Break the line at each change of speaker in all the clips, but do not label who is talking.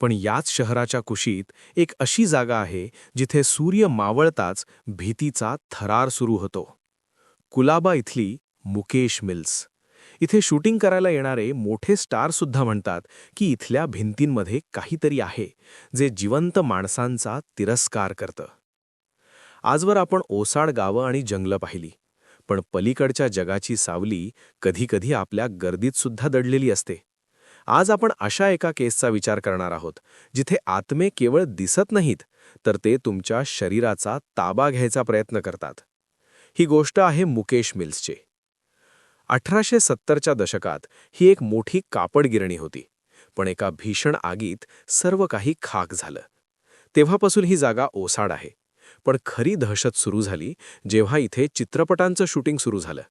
पण याच शहराच्या कुशीत एक अशी जागा आहे जिथे सूर्य मावळताच भीतीचा थरार सुरू होतो. कुलाबा इथली मुकेश मिल्स. इथे शूटिंग करायला येणारे मोठे स्टारसुद्धा म्हणतात की इथल्या भिंतींमध्ये काहीतरी आहे जे जिवंत माणसांचा तिरस्कार करतं. आजवर आपण ओसाड गावं आणि जंगलं पाहिली पण पलीकडच्या जगाची सावली कधीकधी आपल्या गर्दीतसुद्धा दडलेली असते. आज आपण अशा एका केसचा विचार करणार आहोत जिथे आत्मे केवळ दिसत नाहीत तर ते तुमच्या शरीराचा ताबा घ्यायचा प्रयत्न करतात. ही गोष्ट आहे मुकेश मिल्सची. अठराशे सत्तरच्या दशकात ही एक मोठी कापड गिरणी होती पण एका भीषण आगीत सर्व काही खाक झालं. तेव्हापासून ही जागा ओसाड आहे पण खरी दहशत सुरू झाली जेव्हा इथे चित्रपटांचं शूटिंग सुरू झालं.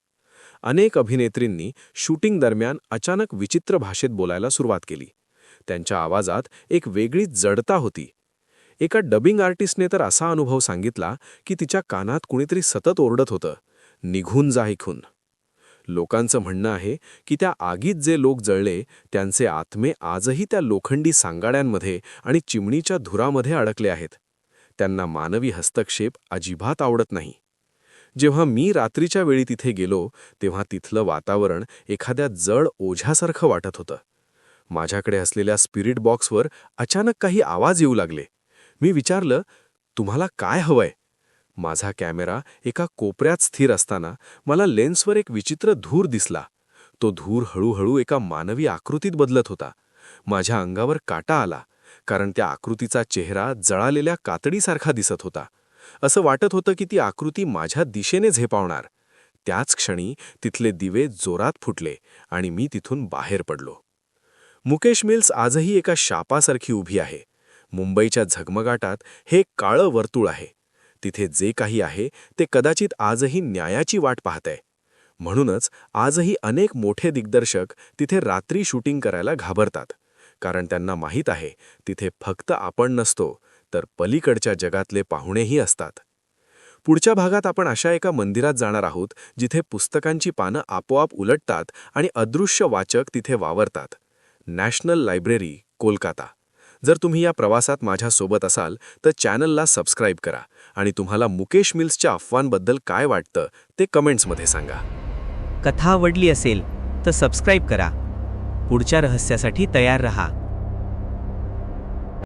अनेक अभिनेत्रींनी शूटिंग दरम्यान अचानक विचित्र भाषेत बोलायला सुरुवात केली. त्यांच्या आवाजात एक वेगळीच जडता होती. एका डबिंग आर्टिस्टने तर असा अनुभव सांगितला की तिच्या कानात कुणीतरी सतत ओरडत होतं. निघून जा इखून. लोकांचं म्हणणं आहे की त्या आगीत जे लोक जळले त्यांचे आत्मे आजही त्या लोखंडी सांगाड्यांमध्ये आणि चिमणीच्या धुरामध्ये अडकले आहेत. त्यांना मानवी हस्तक्षेप अजिबात आवडत नाही. जेव्हा मी रात्रीच्या वेळी तिथे गेलो तेव्हा तिथलं वातावरण एखाद्या जड ओझ्यासारखं वाटत होतं. माझ्याकडे असलेल्या स्पिरिट बॉक्सवर अचानक काही आवाज येऊ लागले. मी विचारलं तुम्हाला काय हवंय? माझा कॅमेरा एका कोपऱ्यात स्थिर असताना मला लेन्सवर एक विचित्र धूर दिसला. तो धूर हळूहळू एका मानवी आकृतीत बदलत होता. माझ्या अंगावर काटा आला कारण त्या आकृतीचा चेहरा जळालेल्या कातडीसारखा दिसत होता. असं वाटत होतं की ती आकृती माझ्या दिशेने झेपावणार. त्याच क्षणी तिथले दिवे जोरात फुटले आणि मी तिथून बाहेर पडलो. मुकेश मिल्स आजही एका शापासारखी उभी आहे. मुंबईच्या झगमगाटात हे काळं वर्तुळ आहे. तिथे जे काही आहे ते कदाचित आजही न्यायाची वाट पाहतंय. म्हणूनच आजही अनेक मोठे दिग्दर्शक तिथे रात्री शूटिंग करायला घाबरतात. कारण त्यांना माहीत आहे तिथे फक्त आपण नसतो तर पलीकडच्या जगातले पाहुणेही असतात. पुढच्या भागात आपण अशा एका मंदिरात जाणार आहोत जिथे पुस्तकांची पानं आपोआप उलटतात आणि अदृश्य वाचक तिथे वावरतात. National library Kolkata. जर तुम्ही या प्रवासात माझ्यासोबत असाल तर चॅनलला सबस्क्राईब करा आणि तुम्हाला मुकेश मिल्सच्या अफवांबद्दल काय वाटतं ते कमेंट्समध्ये सांगा.
कथा आवडली असेल तर सबस्क्राईब करा. पुढच्या रहस्यासाठी तयार रहा.